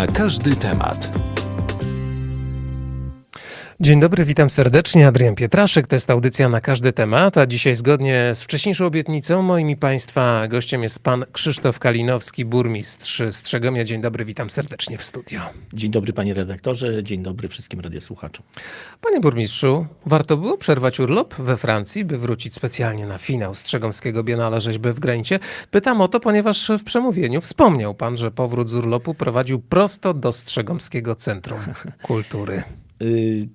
Na każdy temat. Dzień dobry, witam serdecznie. Adrian Pietraszek, to jest audycja na każdy temat, a dzisiaj zgodnie z wcześniejszą obietnicą moim i Państwa gościem jest pan Krzysztof Kalinowski, burmistrz Strzegomia. Dzień dobry, witam serdecznie w studio. Dzień dobry panie redaktorze, dzień dobry wszystkim radiosłuchaczom. Panie burmistrzu, warto było przerwać urlop we Francji, by wrócić specjalnie na finał Strzegomskiego Biennale Rzeźby w Granicie? Pytam o to, ponieważ w przemówieniu wspomniał pan, że powrót z urlopu prowadził prosto do Strzegomskiego Centrum Kultury. Y,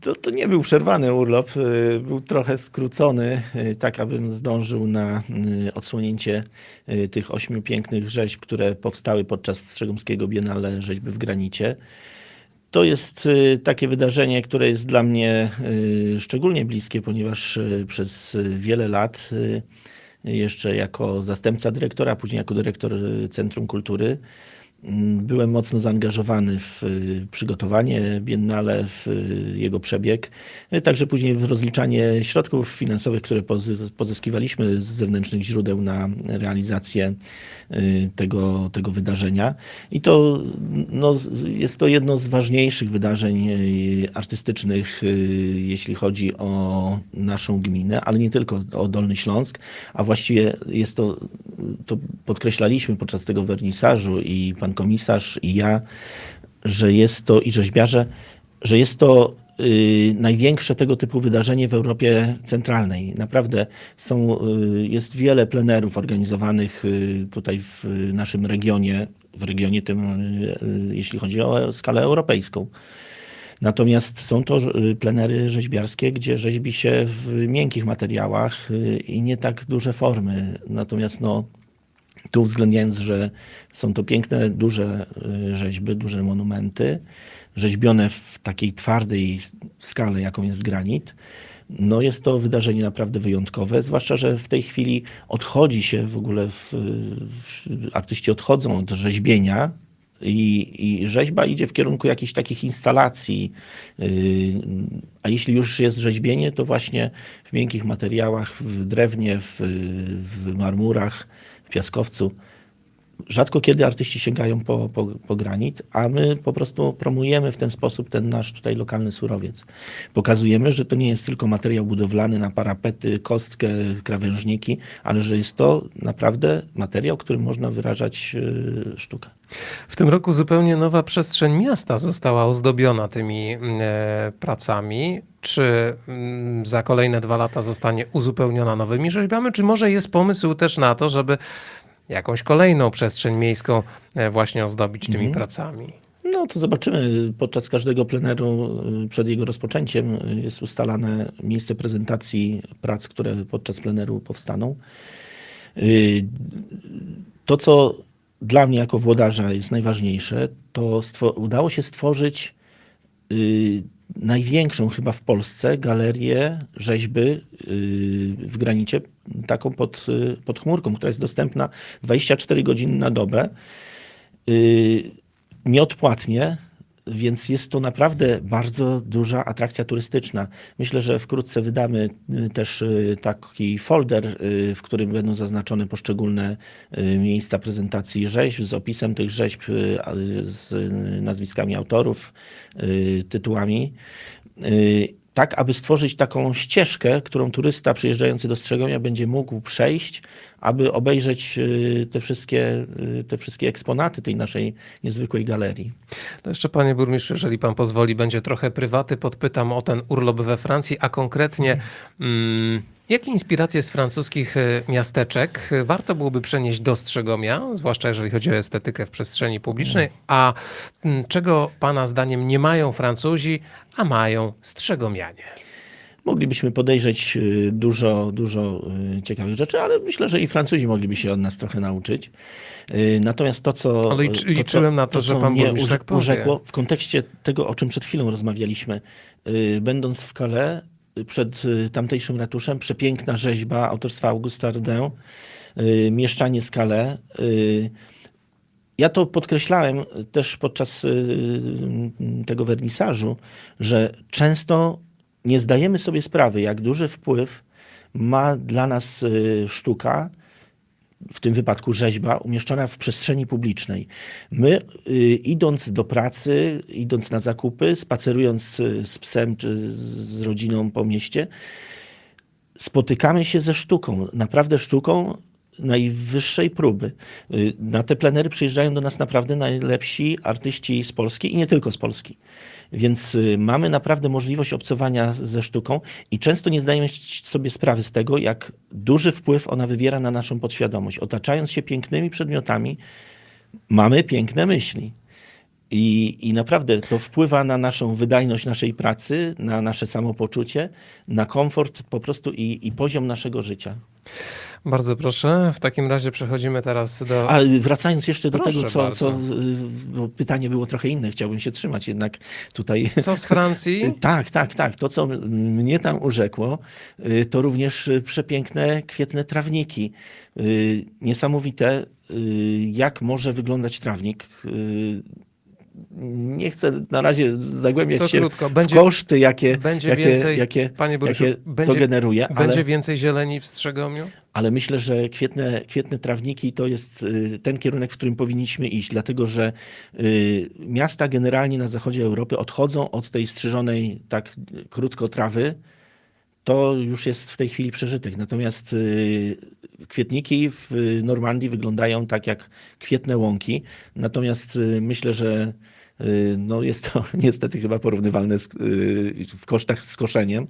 To, to nie był przerwany urlop, y, był trochę skrócony, y, tak abym zdążył na odsłonięcie tych ośmiu pięknych rzeźb, które powstały podczas Strzegomskiego Biennale Rzeźby w Granicie. To jest takie wydarzenie, które jest dla mnie szczególnie bliskie, ponieważ przez wiele lat, jeszcze jako zastępca dyrektora, później jako dyrektor Centrum Kultury, byłem mocno zaangażowany w y, przygotowanie Biennale, w y, jego przebieg, y, także później w rozliczanie środków finansowych, które pozy- pozyskiwaliśmy z zewnętrznych źródeł na realizację tego, tego wydarzenia. I to no, jest to jedno z ważniejszych wydarzeń artystycznych, jeśli chodzi o naszą gminę, ale nie tylko o Dolny Śląsk, a właściwie jest to, to podkreślaliśmy podczas tego wernisażu i pan komisarz i ja, że jest to i rzeźbiarze, że jest to y, największe tego typu wydarzenie w Europie Centralnej. Naprawdę są, y, jest wiele plenerów organizowanych y, tutaj w naszym regionie, w regionie tym, jeśli chodzi o skalę europejską. Natomiast są to y, plenery rzeźbiarskie, gdzie rzeźbi się w miękkich materiałach y, i nie tak duże formy. Natomiast no, tu uwzględniając, że są to piękne, duże y, rzeźby, duże monumenty, rzeźbione w takiej twardej skale, jaką jest granit, no jest to wydarzenie naprawdę wyjątkowe, zwłaszcza, że w tej chwili odchodzi się w ogóle, w, w, artyści odchodzą od rzeźbienia i, i rzeźba idzie w kierunku jakichś takich instalacji, yy, a jeśli już jest rzeźbienie, to właśnie w miękkich materiałach, w drewnie, w, w marmurach, w piaskowcu. Rzadko kiedy artyści sięgają po, po, po granit, a my po prostu promujemy w ten sposób ten nasz tutaj lokalny surowiec. Pokazujemy, że to nie jest tylko materiał budowlany na parapety, kostkę, krawężniki, ale że jest to naprawdę materiał, którym można wyrażać yy, sztukę. W tym roku zupełnie nowa przestrzeń miasta została ozdobiona tymi e, pracami. Czy mm, za kolejne dwa lata zostanie uzupełniona nowymi rzeźbami, czy może jest pomysł też na to, żeby jakąś kolejną przestrzeń miejską e, właśnie ozdobić tymi pracami? No to zobaczymy. Podczas każdego pleneru y, przed jego rozpoczęciem y, jest ustalane miejsce prezentacji prac, które podczas pleneru powstaną. Y, To, co dla mnie jako włodarza jest najważniejsze, to udało się stworzyć największą chyba w Polsce galerię rzeźby y, w granicie, taką pod, y, pod chmurką, która jest dostępna 24 godziny na dobę. Y, Nieodpłatnie, więc jest to naprawdę bardzo duża atrakcja turystyczna. Myślę, że wkrótce wydamy y, też y, taki folder, y, w którym będą zaznaczone poszczególne miejsca prezentacji rzeźb z opisem tych rzeźb, z nazwiskami autorów, tytułami. Tak, aby stworzyć taką ścieżkę, którą turysta przyjeżdżający do Strzegomia będzie mógł przejść, aby obejrzeć y, te wszystkie, y, te wszystkie eksponaty tej naszej niezwykłej galerii. To jeszcze panie burmistrzu, jeżeli pan pozwoli, będzie trochę prywaty. Podpytam o ten urlop we Francji, a konkretnie mm, jakie inspiracje z francuskich e, miasteczek e, warto byłoby przenieść do Strzegomia, zwłaszcza jeżeli chodzi o estetykę w przestrzeni publicznej, a mm, czego pana zdaniem nie mają Francuzi, a mają Strzegomianie? Moglibyśmy podejrzeć y, dużo, dużo ciekawych rzeczy, ale myślę, że i Francuzi mogliby się od nas trochę nauczyć. Natomiast to, co. Ale licz- to, liczyłem na to, że co pan mnie tak urzekło w kontekście tego, o czym przed chwilą rozmawialiśmy. Będąc w Calais, przed y, tamtejszym ratuszem, przepiękna rzeźba autorstwa Augusta Rodin, y, mieszczanie Calais. y, ja to podkreślałem też podczas tego wernisażu, że często nie zdajemy sobie sprawy, jak duży wpływ ma dla nas sztuka, w tym wypadku rzeźba, umieszczona w przestrzeni publicznej. My, y, idąc do pracy, idąc na zakupy, spacerując y, z psem czy z- rodziną po mieście, spotykamy się ze sztuką, naprawdę sztuką najwyższej próby. Y, Na te plenery przyjeżdżają do nas naprawdę najlepsi artyści z Polski i nie tylko z Polski. Więc y, mamy naprawdę możliwość obcowania ze sztuką i często nie zdajemy sobie sprawy z tego, jak duży wpływ ona wywiera na naszą podświadomość. Otaczając się pięknymi przedmiotami, mamy piękne myśli. I, I naprawdę to wpływa na naszą wydajność naszej pracy, na nasze samopoczucie, na komfort po prostu i, i poziom naszego życia. Bardzo proszę. W takim razie przechodzimy teraz do. A wracając jeszcze do Proszę tego, co, bardzo. co bo pytanie było trochę inne, chciałbym się trzymać jednak tutaj. Co z Francji? Tak, tak, tak. To, co mnie tam urzekło, y, to również przepiękne, kwietne trawniki. Y, Niesamowite, y, jak może wyglądać trawnik. Nie chcę na razie zagłębiać To się krótko. w Będzie, koszty, jakie, będzie jakie, więcej. jakie, Panie burmistrzu, jakie to będzie, generuje, będzie ale, więcej zieleni w Strzegomiu? ale myślę, że kwietne, kwietne trawniki to jest y, ten kierunek, w którym powinniśmy iść, dlatego że y, miasta generalnie na zachodzie Europy odchodzą od tej strzyżonej tak krótko trawy. To już jest w tej chwili przeżytek. Natomiast y, kwietniki w Normandii wyglądają tak jak kwietne łąki. Natomiast y, myślę, że y, no jest to niestety chyba porównywalne z, w kosztach z koszeniem,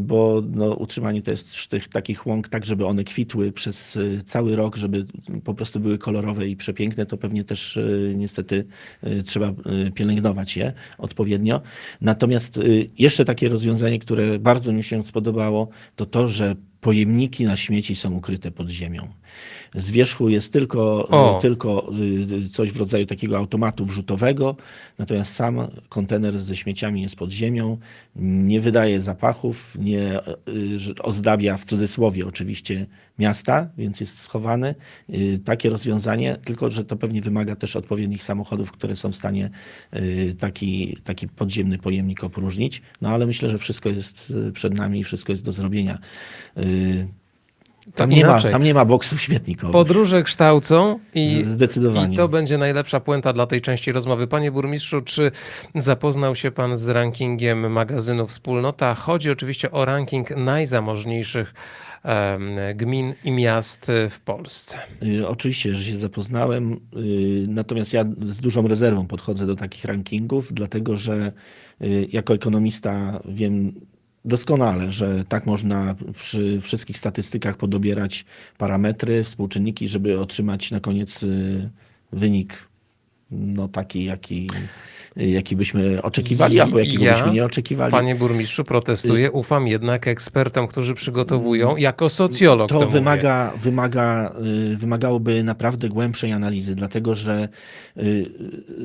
bo no, utrzymanie tych takich łąk tak, żeby one kwitły przez y, cały rok, żeby po prostu były kolorowe i przepiękne, to pewnie też y, niestety y, trzeba y, pielęgnować je odpowiednio. Natomiast y, jeszcze takie rozwiązanie, które bardzo mi się spodobało, to to, że pojemniki na śmieci są ukryte pod ziemią. Z wierzchu jest tylko, O. tylko y, coś w rodzaju takiego automatu wrzutowego, natomiast sam kontener ze śmieciami jest pod ziemią, nie wydaje zapachów, nie y, ozdabia w cudzysłowie oczywiście miasta, więc jest schowany. Y, Takie rozwiązanie, tylko że to pewnie wymaga też odpowiednich samochodów, które są w stanie y, taki, taki podziemny pojemnik opróżnić. No ale myślę, że wszystko jest y, przed nami i wszystko jest do zrobienia. Tam nie, ma, tam nie ma boksów śmietnikowych. Podróże kształcą i, Zdecydowanie. i to będzie najlepsza puenta dla tej części rozmowy. Panie burmistrzu, czy zapoznał się pan z rankingiem magazynu Wspólnota? Chodzi oczywiście o ranking najzamożniejszych gmin i miast w Polsce. Y, Oczywiście, że się zapoznałem, y, natomiast ja z dużą rezerwą podchodzę do takich rankingów, dlatego że y, jako ekonomista wiem doskonale, że tak można przy wszystkich statystykach podobierać parametry, współczynniki, żeby otrzymać na koniec y, wynik no, taki, jaki, jaki byśmy oczekiwali, albo jakiego Ja, byśmy nie oczekiwali. Panie burmistrzu, protestuję. Ufam jednak ekspertom, którzy przygotowują jako socjolog. To To, wymaga, wymaga, y, wymagałoby naprawdę głębszej analizy, dlatego że y,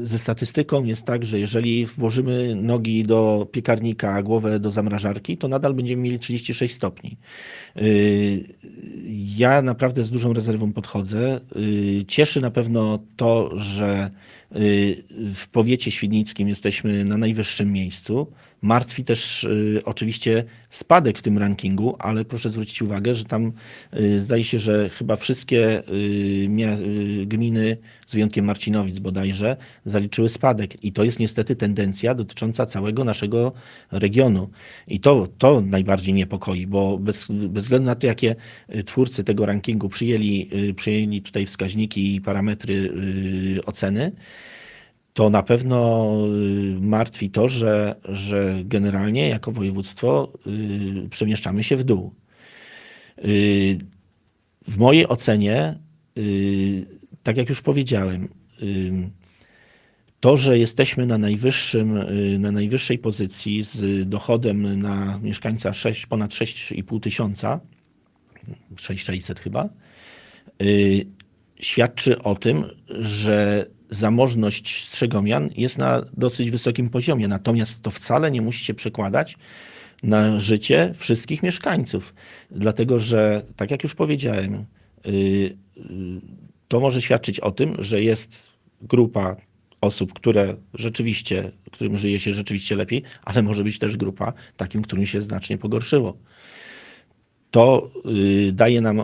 ze statystyką jest tak, że jeżeli włożymy nogi do piekarnika, a głowę do zamrażarki, to nadal będziemy mieli 36 stopni. Y, Ja naprawdę z dużą rezerwą podchodzę. Y, Cieszy na pewno to, że y, w powiecie świdnickim jesteśmy na najwyższym miejscu. Martwi też y, oczywiście spadek w tym rankingu, ale proszę zwrócić uwagę, że tam y, zdaje się, że chyba wszystkie y, y, gminy, z wyjątkiem Marcinowic bodajże, zaliczyły spadek. I to jest niestety tendencja dotycząca całego naszego regionu. I to, to najbardziej niepokoi, bo bez, bez względu na to, jakie y, twórcy tego rankingu przyjęli, y, przyjęli tutaj wskaźniki i parametry y, oceny, to na pewno y, martwi to, że, że generalnie jako województwo y, przemieszczamy się w dół. Y, W mojej ocenie, tak jak już powiedziałem, to, że jesteśmy na, najwyższym, na najwyższej pozycji z dochodem na mieszkańca 6, ponad 6,5 tysiąca, 6600 chyba, świadczy o tym, że zamożność Strzegomian jest na dosyć wysokim poziomie. Natomiast to wcale nie musi się przekładać na życie wszystkich mieszkańców. Dlatego, że tak jak już powiedziałem, y, y, to może świadczyć o tym, że jest grupa osób, które rzeczywiście, którym żyje się rzeczywiście lepiej, ale może być też grupa takim, którym się znacznie pogorszyło. to y, daje nam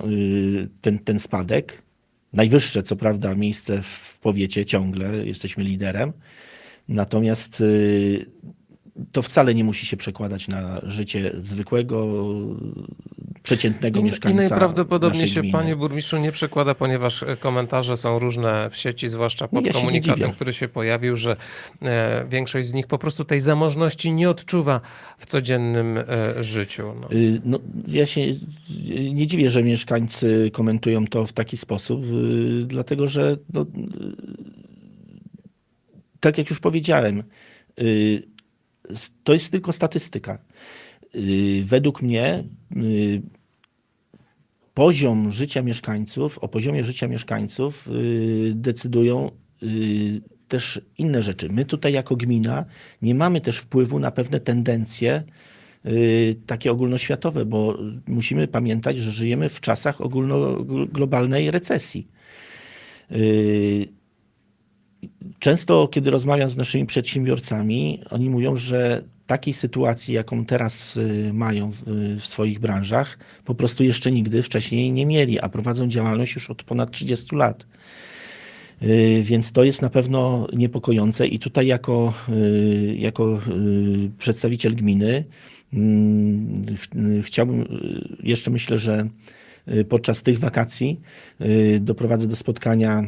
ten, ten spadek. Najwyższe, co prawda, miejsce w powiecie ciągle, jesteśmy liderem. Natomiast y, to wcale nie musi się przekładać na życie zwykłego, przeciętnego I, I mieszkańca. najprawdopodobniej naszej się, gminy. panie burmistrzu, nie przekłada, ponieważ e, komentarze są różne w sieci, zwłaszcza pod Ja komunikatem, który się pojawił, że e, większość z nich po prostu tej zamożności nie odczuwa w codziennym e, życiu. No. Y, No, ja się nie dziwię, że mieszkańcy komentują to w taki sposób, y, dlatego że no, y, tak jak już powiedziałem, to jest tylko statystyka. Y, Według mnie y, poziom życia mieszkańców, o poziomie życia mieszkańców y, decydują też inne rzeczy. My tutaj jako gmina nie mamy też wpływu na pewne tendencje takie ogólnoświatowe, bo musimy pamiętać, że żyjemy w czasach ogólnoglobalnej recesji. Często, kiedy rozmawiam z naszymi przedsiębiorcami, oni mówią, że takiej sytuacji, jaką teraz y, mają w, w swoich branżach, po prostu jeszcze nigdy wcześniej nie mieli, a prowadzą działalność już od ponad 30 lat. Y, Więc to jest na pewno niepokojące i tutaj jako, y, jako przedstawiciel gminy mm, ch- chciałbym, jeszcze myślę, że podczas tych wakacji doprowadzę do spotkania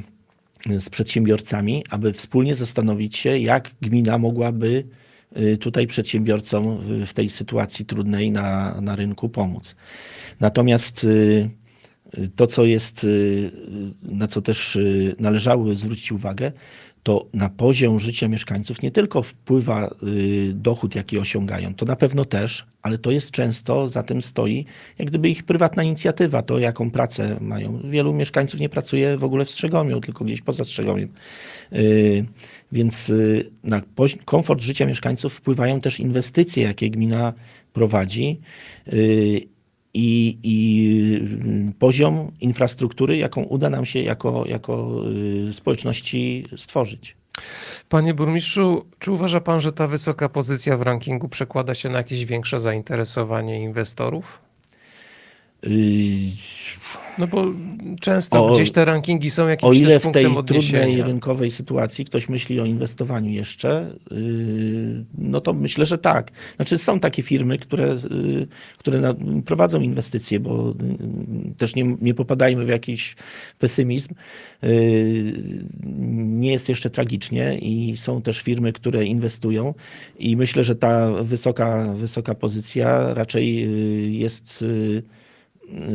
z przedsiębiorcami, aby wspólnie zastanowić się, jak gmina mogłaby y, tutaj przedsiębiorcom w- tej sytuacji trudnej na, na rynku pomóc. Natomiast y, y, to, co jest, na co też należałoby zwrócić uwagę, to na poziom życia mieszkańców nie tylko wpływa y, dochód, jaki osiągają, to na pewno też, ale to jest często, za tym stoi jak gdyby ich prywatna inicjatywa, to jaką pracę mają. Wielu mieszkańców nie pracuje w ogóle w Strzegomie, tylko gdzieś poza Strzegomiem. Y, Więc y, na komfort życia mieszkańców wpływają też inwestycje, jakie gmina prowadzi. Y, I, i y, poziom infrastruktury, jaką uda nam się jako, jako y, społeczności stworzyć. Panie burmistrzu, czy uważa pan, że ta wysoka pozycja w rankingu przekłada się na jakieś większe zainteresowanie inwestorów? No bo często O- gdzieś te rankingi są jakimś O ile w tej trudnej rynkowej sytuacji ktoś myśli o inwestowaniu jeszcze, yy, no to myślę, że tak. Znaczy są takie firmy, które, yy, które prowadzą inwestycje, bo yy, też nie, nie popadajmy w jakiś pesymizm. Nie jest jeszcze tragicznie i są też firmy, które inwestują i myślę, że ta wysoka, wysoka pozycja raczej jest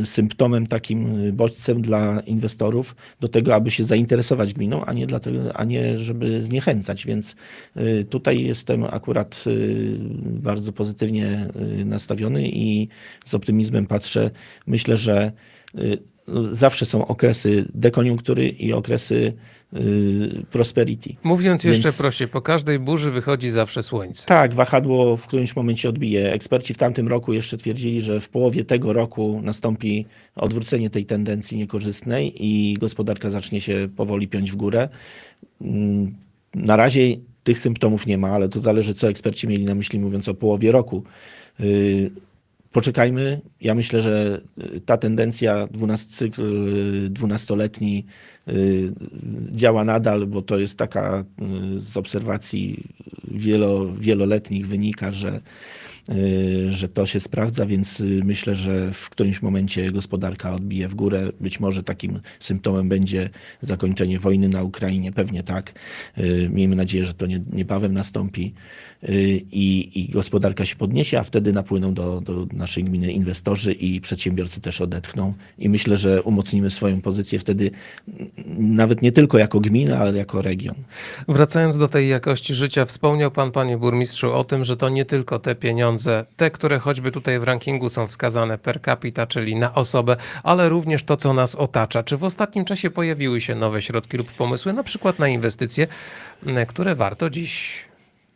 symptomem, takim bodźcem dla inwestorów do tego, aby się zainteresować gminą, a nie, dlatego, a nie żeby zniechęcać. Więc y, tutaj jestem akurat y, bardzo pozytywnie y, nastawiony i z optymizmem patrzę. Myślę, że y, zawsze są okresy dekoniunktury i okresy y, prosperity. Mówiąc jeszcze Więc- prościej, po każdej burzy wychodzi zawsze słońce. Tak, wahadło w którymś momencie odbije. Eksperci w tamtym roku jeszcze twierdzili, że w połowie tego roku nastąpi odwrócenie tej tendencji niekorzystnej i gospodarka zacznie się powoli piąć w górę. Mm, Na razie tych symptomów nie ma, ale to zależy, co eksperci mieli na myśli, mówiąc o połowie roku. Poczekajmy. Ja myślę, że y, ta tendencja, 12, cykl y, dwunastoletni y, działa nadal, bo to jest taka y, z obserwacji wielo, wieloletnich wynika, że, y, że to się sprawdza, więc y, myślę, że w którymś momencie gospodarka odbije w górę. Być może takim symptomem będzie zakończenie wojny na Ukrainie, pewnie tak. Y, Miejmy nadzieję, że to nie, niebawem nastąpi y, i, i gospodarka się podniesie, a wtedy napłyną do, do naszej gminy inwestorzy i przedsiębiorcy też odetchną. I myślę, że umocnimy swoją pozycję wtedy nawet nie tylko jako gmina, ale jako region. Wracając do tej jakości życia, wspomniał pan, panie burmistrzu, o tym, że to nie tylko te pieniądze, te, które choćby tutaj w rankingu są wskazane per capita, czyli na osobę, ale również to, co nas otacza. Czy w ostatnim czasie pojawiły się nowe środki lub pomysły, na przykład na inwestycje, m, które warto dziś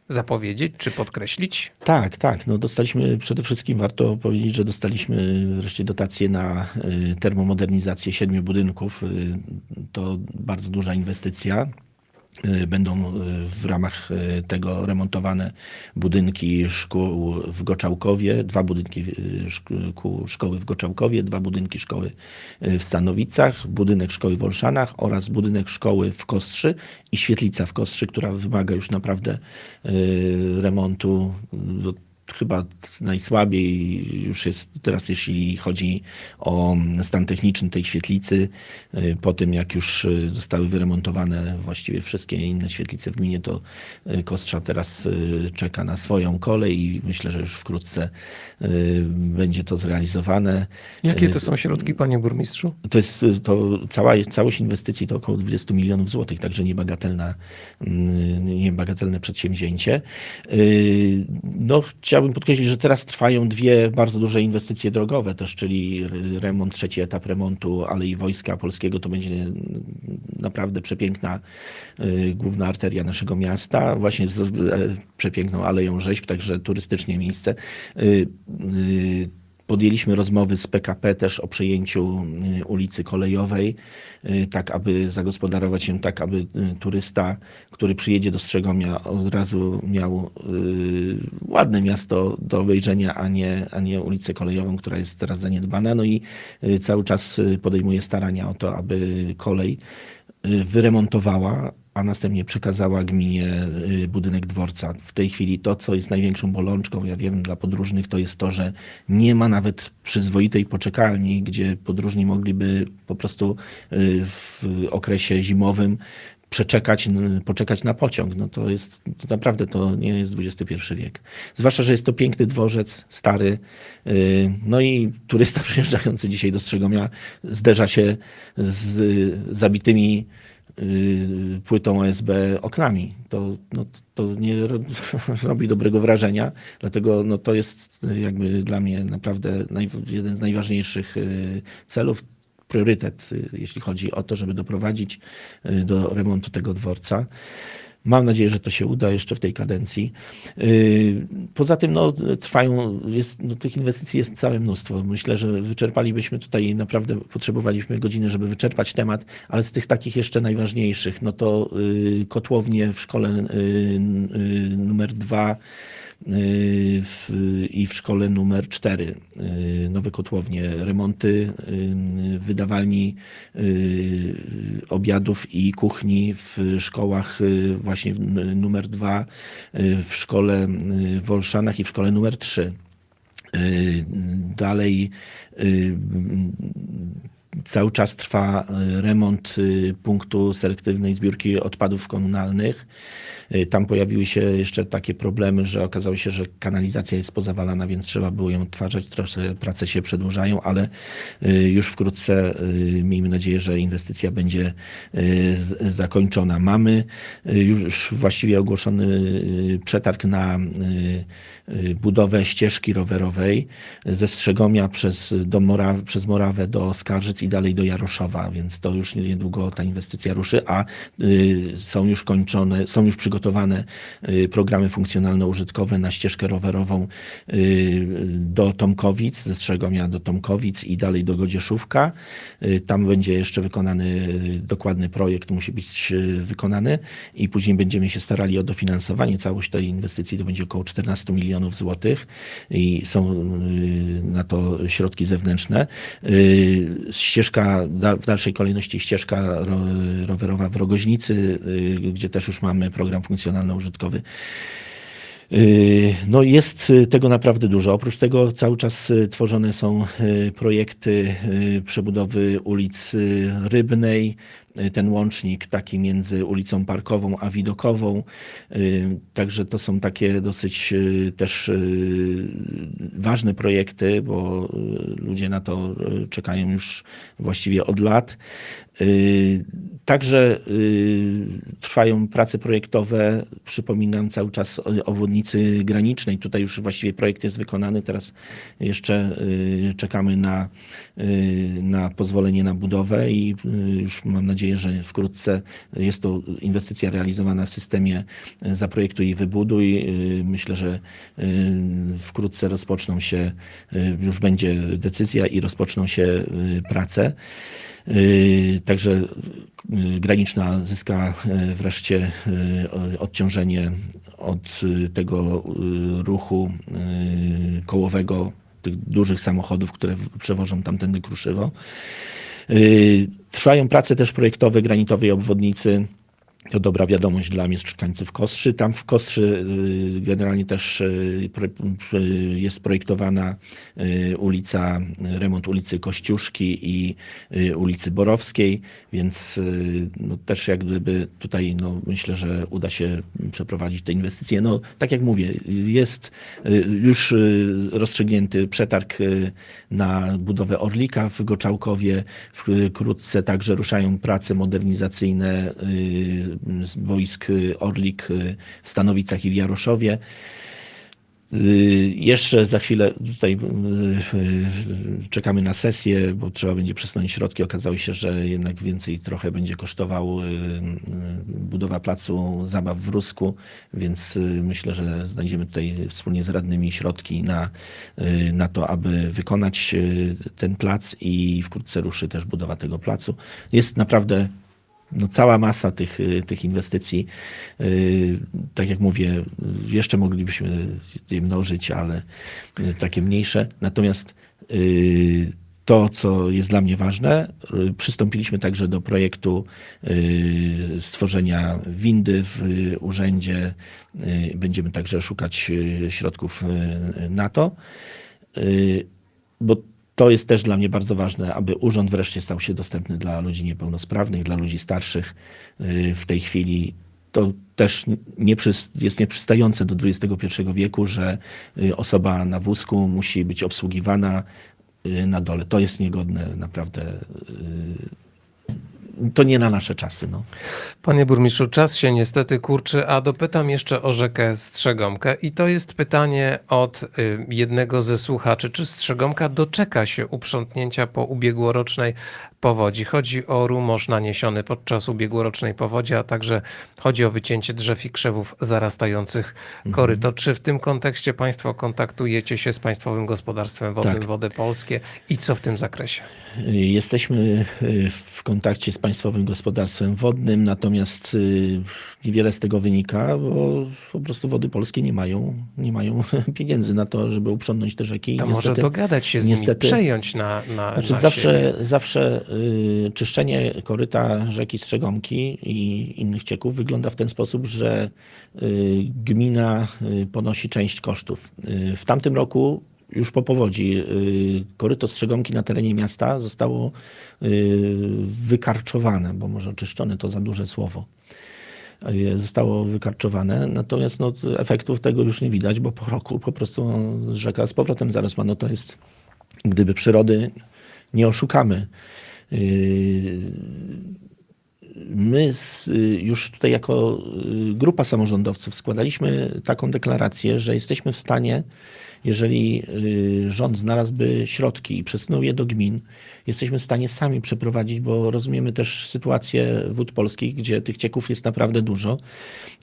zapowiedzieć czy podkreślić? Tak, tak. No dostaliśmy przede wszystkim, warto powiedzieć, że dostaliśmy wreszcie dotację na y, termomodernizację siedmiu budynków. Y, To bardzo duża inwestycja. Y, Będą y, w ramach y, tego remontowane budynki szkół w Goczałkowie, dwa budynki szk- szkoły w Goczałkowie, dwa budynki szkoły w Stanowicach, budynek szkoły w Olszanach oraz budynek szkoły w Kostrzy i świetlica w Kostrzy, która wymaga już naprawdę remontu. Chyba najsłabiej już jest teraz, jeśli chodzi o stan techniczny tej świetlicy. Y, Po tym, jak już y, zostały wyremontowane właściwie wszystkie inne świetlice w gminie, to y, Kostrza teraz czeka na swoją kolej i myślę, że już wkrótce będzie to zrealizowane. Jakie to są środki, panie burmistrzu? To jest to cała, całość inwestycji to około 20 milionów złotych, także niebagatelna, mm, niebagatelne przedsięwzięcie. No, chciałbym podkreślić, że teraz trwają dwie bardzo duże inwestycje drogowe też, czyli remont, trzeci etap remontu Alei Wojska Polskiego. To będzie naprawdę przepiękna y, główna arteria naszego miasta, właśnie z e, przepiękną Aleją Rzeźb, także turystycznie miejsce. Podjęliśmy rozmowy z PKP też o przejęciu y, ulicy Kolejowej, y, tak aby zagospodarować ją tak, aby y, turysta, który przyjedzie do Strzegomia od razu miał ładne miasto do obejrzenia, a nie, a nie ulicę Kolejową, która jest teraz zaniedbana. No i cały czas podejmuje starania o to, aby kolej wyremontowała, a następnie przekazała gminie y, budynek dworca. W tej chwili to, co jest największą bolączką, ja wiem, dla podróżnych, to jest to, że nie ma nawet przyzwoitej poczekalni, gdzie podróżni mogliby po prostu y, w okresie zimowym przeczekać, poczekać na pociąg. No to jest, to naprawdę to nie jest XXI wiek. Zwłaszcza, że jest to piękny dworzec, stary, y, no i turysta przyjeżdżający dzisiaj do Strzegomia zderza się z zabitymi płytą OSB oknami. To, no, to nie ro- robi dobrego wrażenia, dlatego no, to jest y, jakby dla mnie naprawdę jeden z najważniejszych y, celów, priorytet, y, jeśli chodzi o to, żeby doprowadzić y, do remontu tego dworca. Mam nadzieję, że to się uda jeszcze w tej kadencji. Yy, Poza tym no, trwają, jest, no, tych inwestycji jest całe mnóstwo. Myślę, że wyczerpalibyśmy tutaj, naprawdę potrzebowaliśmy godziny, żeby wyczerpać temat, ale z tych takich jeszcze najważniejszych, no to yy, kotłownie w szkole yy, numer dwa w, i w szkole numer 4 yy, nowe kotłownie, remonty yy, wydawalni yy, obiadów i kuchni w szkołach właśnie numer 2 w szkole w Olszanach i w szkole numer 3. Yy, Dalej cały czas trwa y, remont y, punktu selektywnej zbiórki odpadów komunalnych. Y, Tam pojawiły się jeszcze takie problemy, że okazało się, że kanalizacja jest pozawalana, więc trzeba było ją odtwarzać. Troszkę prace się przedłużają, ale już wkrótce miejmy nadzieję, że inwestycja będzie zakończona. Mamy już właściwie ogłoszony przetarg na budowę ścieżki rowerowej ze Strzegomia przez, do Mora, przez Morawę do Skarżyc i dalej do Jaroszowa, więc to już niedługo ta inwestycja ruszy, a y, są już kończone, są już przygotowane y, programy funkcjonalno-użytkowe na ścieżkę rowerową y, do Tomkowic, ze Strzegomia do Tomkowic i dalej do Godzieszówka. Tam będzie jeszcze wykonany dokładny projekt, musi być wykonany i później będziemy się starali o dofinansowanie. Całość tej inwestycji to będzie około 14 milionów złotych i są na to środki zewnętrzne. Ścieżka, w dalszej kolejności ścieżka ro, rowerowa w Rogoźnicy, y, gdzie też już mamy program funkcjonalno-użytkowy. Yy, No jest y, tego naprawdę dużo. Oprócz tego cały czas y, tworzone są y, projekty y, przebudowy ulicy Rybnej, y, ten łącznik taki między ulicą Parkową a Widokową. Y, Także to są takie dosyć y, też y, ważne projekty, bo y, ludzie na to y, czekają już właściwie od lat. Y, Także y, trwają prace projektowe, przypominam cały czas o obwodnicy granicznej. Tutaj już właściwie projekt jest wykonany, teraz jeszcze y, czekamy na, na pozwolenie na budowę i już mam nadzieję, że wkrótce jest to inwestycja realizowana w systemie zaprojektuj i wybuduj. Myślę, że wkrótce rozpoczną się, już będzie decyzja i rozpoczną się prace. Yy, Także yy, graniczna zyska yy, wreszcie odciążenie od tego ruchu kołowego tych dużych samochodów, które przewożą tamtędy kruszywo. Trwają prace też projektowe granitowej obwodnicy. To dobra wiadomość dla mieszkańców Kostrzy. Tam w Kostrzy y, generalnie też y, y, jest projektowana ulica, remont ulicy Kościuszki i ulicy Borowskiej, więc no, też jak gdyby tutaj no, myślę, że uda się przeprowadzić te inwestycje. No, tak jak mówię, jest już rozstrzygnięty przetarg na budowę Orlika w Goczałkowie. Wkrótce także ruszają prace modernizacyjne z boisk y, Orlik y, w Stanowicach i w Jaroszowie. Y, Jeszcze za chwilę tutaj czekamy na sesję, bo trzeba będzie przesunąć środki. Okazało się, że jednak więcej trochę będzie kosztował budowa placu zabaw w Rusku, więc myślę, że znajdziemy tutaj wspólnie z radnymi środki na, na to, aby wykonać ten plac i wkrótce ruszy też budowa tego placu. Jest naprawdę no, cała masa tych, y, tych inwestycji. Y, Tak jak mówię, jeszcze moglibyśmy je mnożyć, ale y, takie mniejsze. Natomiast to, co jest dla mnie ważne, przystąpiliśmy także do projektu stworzenia windy w urzędzie. Będziemy także szukać środków na to. Bo to jest też dla mnie bardzo ważne, aby urząd wreszcie stał się dostępny dla ludzi niepełnosprawnych, dla ludzi starszych. Y, W tej chwili to też nie przys- jest nieprzystające do XXI wieku, że y, osoba na wózku musi być obsługiwana y, na dole. To jest niegodne naprawdę. To nie na nasze czasy. No. Panie burmistrzu, czas się niestety kurczy, a dopytam jeszcze o rzekę Strzegomkę. I to jest pytanie od y, jednego ze słuchaczy. Czy Strzegomka doczeka się uprzątnięcia po ubiegłorocznej powodzi? Chodzi o rumorz naniesiony podczas ubiegłorocznej powodzi, a także chodzi o wycięcie drzew i krzewów zarastających koryto. Czy w tym kontekście Państwo kontaktujecie się z Państwowym Gospodarstwem Wodnym Tak. Wody Polskie i co w tym zakresie? Jesteśmy y, w kontakcie z Państwowym Gospodarstwem Wodnym, natomiast y, niewiele z tego wynika, bo po prostu wody polskie nie mają, nie mają pieniędzy na to, żeby uprzątnąć te rzeki. To Niestety- może dogadać się z niestety- nimi, przejąć na, na, Znaczy na zawsze, siebie. zawsze czyszczenie koryta rzeki Strzegomki i innych cieków wygląda w ten sposób, że y, gmina y, ponosi część kosztów. Y, w tamtym roku już po powodzi y, koryto Strzegomki na terenie miasta zostało y, wykarczowane, bo może oczyszczone to za duże słowo. Y, Zostało wykarczowane, natomiast no, efektów tego już nie widać, bo po roku po prostu no, rzeka z powrotem zarosła. No to jest, gdyby przyrody nie oszukamy. Yy, My z- y, już tutaj jako y, grupa samorządowców składaliśmy taką deklarację, że jesteśmy w stanie, jeżeli y, rząd znalazłby środki i przesunął je do gmin, jesteśmy w stanie sami przeprowadzić, bo rozumiemy też sytuację wód polskich, gdzie tych cieków jest naprawdę dużo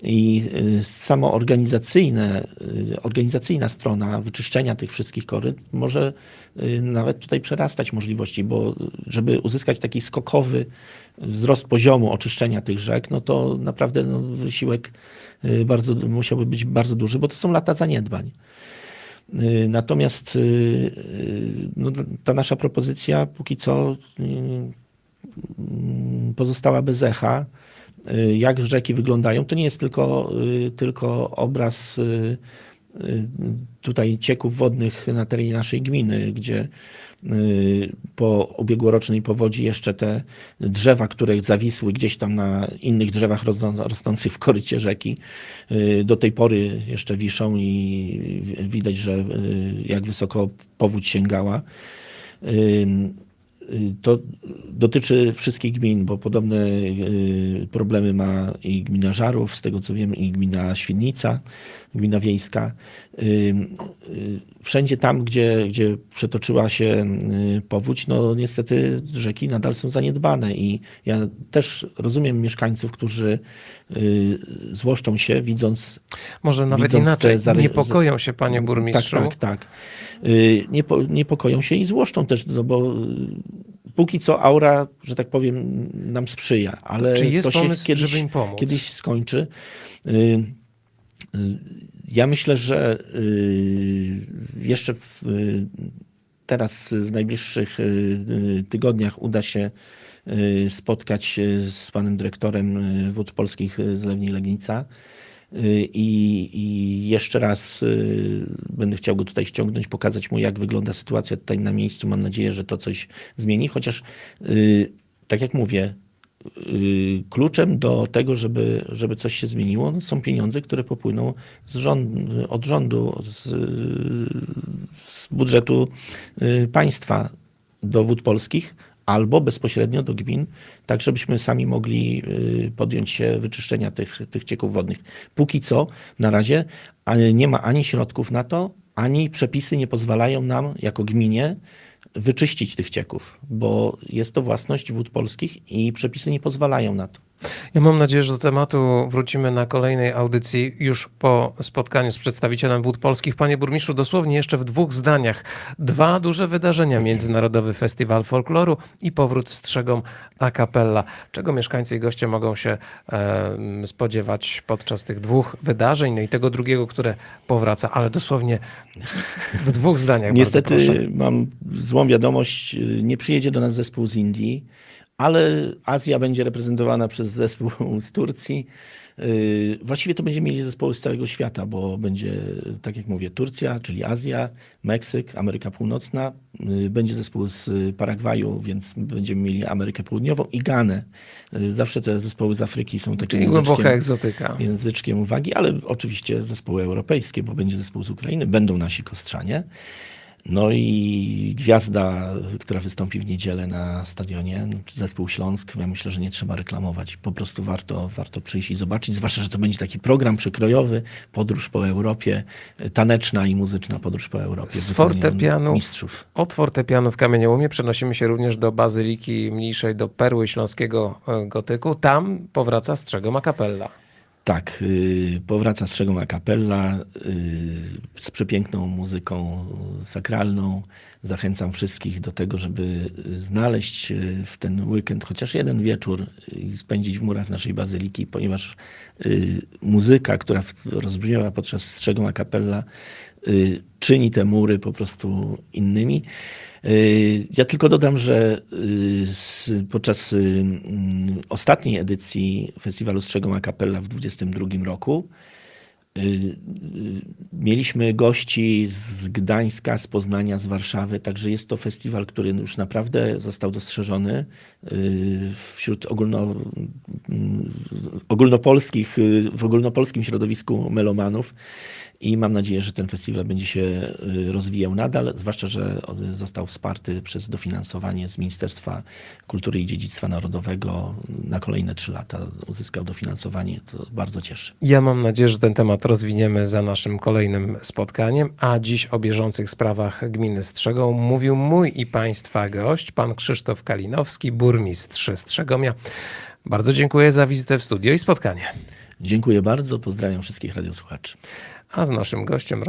i y, samo organizacyjne, y, organizacyjna strona wyczyszczenia tych wszystkich koryt może nawet tutaj przerastać możliwości, bo żeby uzyskać taki skokowy wzrost poziomu oczyszczenia tych rzek, no to naprawdę no, wysiłek bardzo, musiałby być bardzo duży, bo to są lata zaniedbań. Y, Natomiast y, y, no, ta nasza propozycja póki co pozostała bez echa. Jak rzeki wyglądają, to nie jest tylko, tylko obraz tutaj cieków wodnych na terenie naszej gminy, gdzie y, po ubiegłorocznej powodzi jeszcze te drzewa, które zawisły gdzieś tam na innych drzewach rosną, rosnących w korycie rzeki, y, do tej pory jeszcze wiszą i wi- widać, że y, jak wysoko powódź sięgała. Y, To dotyczy wszystkich gmin, bo podobne y, problemy ma i gmina Żarów, z tego co wiem, i gmina Świdnica, gmina wiejska. Wszędzie tam, gdzie, gdzie przetoczyła się y, powódź, no niestety rzeki nadal są zaniedbane i ja też rozumiem mieszkańców, którzy y, złoszczą się, widząc Może nawet Widząc inaczej. zare- Niepokoją się, panie burmistrzu. tak, tak, tak. Y, Niepo, niepokoją się i złoszczą też, no bo póki co aura, że tak powiem, nam sprzyja, ale Czy jest to się pomysł, kiedyś, żeby im pomóc? kiedyś skończy. Y, Ja myślę, że y, jeszcze w, teraz w najbliższych y, tygodniach uda się spotkać z panem dyrektorem Wód Polskich y, z Lewni Legnica. I, I jeszcze raz będę chciał go tutaj ściągnąć, pokazać mu, jak wygląda sytuacja tutaj na miejscu. Mam nadzieję, że to coś zmieni, chociaż tak jak mówię, kluczem do tego, żeby, żeby coś się zmieniło, no, są pieniądze, które popłyną z rząd, od rządu, z, z budżetu y, państwa do wód polskich albo bezpośrednio do gmin, tak żebyśmy sami mogli y, podjąć się wyczyszczenia tych, tych cieków wodnych. Póki co, na razie nie ma ani środków na to, ani przepisy nie pozwalają nam jako gminie wyczyścić tych cieków, bo jest to własność wód polskich i przepisy nie pozwalają na to. Ja mam nadzieję, że do tematu wrócimy na kolejnej audycji już po spotkaniu z przedstawicielem Wód Polskich. Panie burmistrzu, dosłownie jeszcze w dwóch zdaniach. Dwa duże wydarzenia. Międzynarodowy Festiwal Folkloru i powrót strzegom a cappella. Czego mieszkańcy i goście mogą się em, spodziewać podczas tych dwóch wydarzeń, no i tego drugiego, które powraca, ale dosłownie w dwóch zdaniach. Niestety mam złą wiadomość, nie przyjedzie do nas zespół z Indii, ale Azja będzie reprezentowana przez zespół z Turcji. Y, Właściwie to będziemy mieli zespoły z całego świata, bo będzie, tak jak mówię, Turcja, czyli Azja, Meksyk, Ameryka Północna. Y, Będzie zespół z Paragwaju, więc będziemy mieli Amerykę Południową i Ganę. Y, Zawsze te zespoły z Afryki są takim Czyli głęboka egzotyka. języczkiem uwagi, ale oczywiście zespoły europejskie, bo będzie zespół z Ukrainy, będą nasi kostrzanie. No i gwiazda, która wystąpi w niedzielę na stadionie, no, zespół Śląsk, ja myślę, że nie trzeba reklamować. Po prostu warto, warto przyjść i zobaczyć, zwłaszcza, że to będzie taki program przekrojowy, podróż po Europie, taneczna i muzyczna podróż po Europie. Z fortepianu. Mistrzów. Od fortepianu w Kamieniołomie przenosimy się również do Bazyliki Mniejszej, do Perły Śląskiego e, Gotyku. Tam powraca strzegom a cappella. Tak, y, powraca Strzegoma Kapella y, z przepiękną muzyką sakralną. Zachęcam wszystkich do tego, żeby znaleźć y, w ten weekend chociaż jeden wieczór i spędzić w murach naszej bazyliki, ponieważ muzyka, która rozbrzmiała podczas Strzegoma Kapella, czyni te mury po prostu innymi. Y, Ja tylko dodam, że y, podczas y, mm, ostatniej edycji Festiwalu Strzegom a Cappella w 2022 roku mieliśmy gości z Gdańska, z Poznania, z Warszawy, także jest to festiwal, który już naprawdę został dostrzeżony wśród ogólno, mm, ogólnopolskich, w ogólnopolskim środowisku melomanów. I mam nadzieję, że ten festiwal będzie się y, rozwijał nadal, zwłaszcza, że został wsparty przez dofinansowanie z Ministerstwa Kultury i Dziedzictwa Narodowego na kolejne trzy lata. Uzyskał dofinansowanie, co bardzo cieszy. Ja mam nadzieję, że ten temat rozwiniemy za naszym kolejnym spotkaniem, a dziś o bieżących sprawach gminy Strzegą mówił mój i Państwa gość, pan Krzysztof Kalinowski, burmistrz Strzegomia. Bardzo dziękuję za wizytę w studio i spotkanie. Dziękuję bardzo, pozdrawiam wszystkich radiosłuchaczy. A z naszym gościem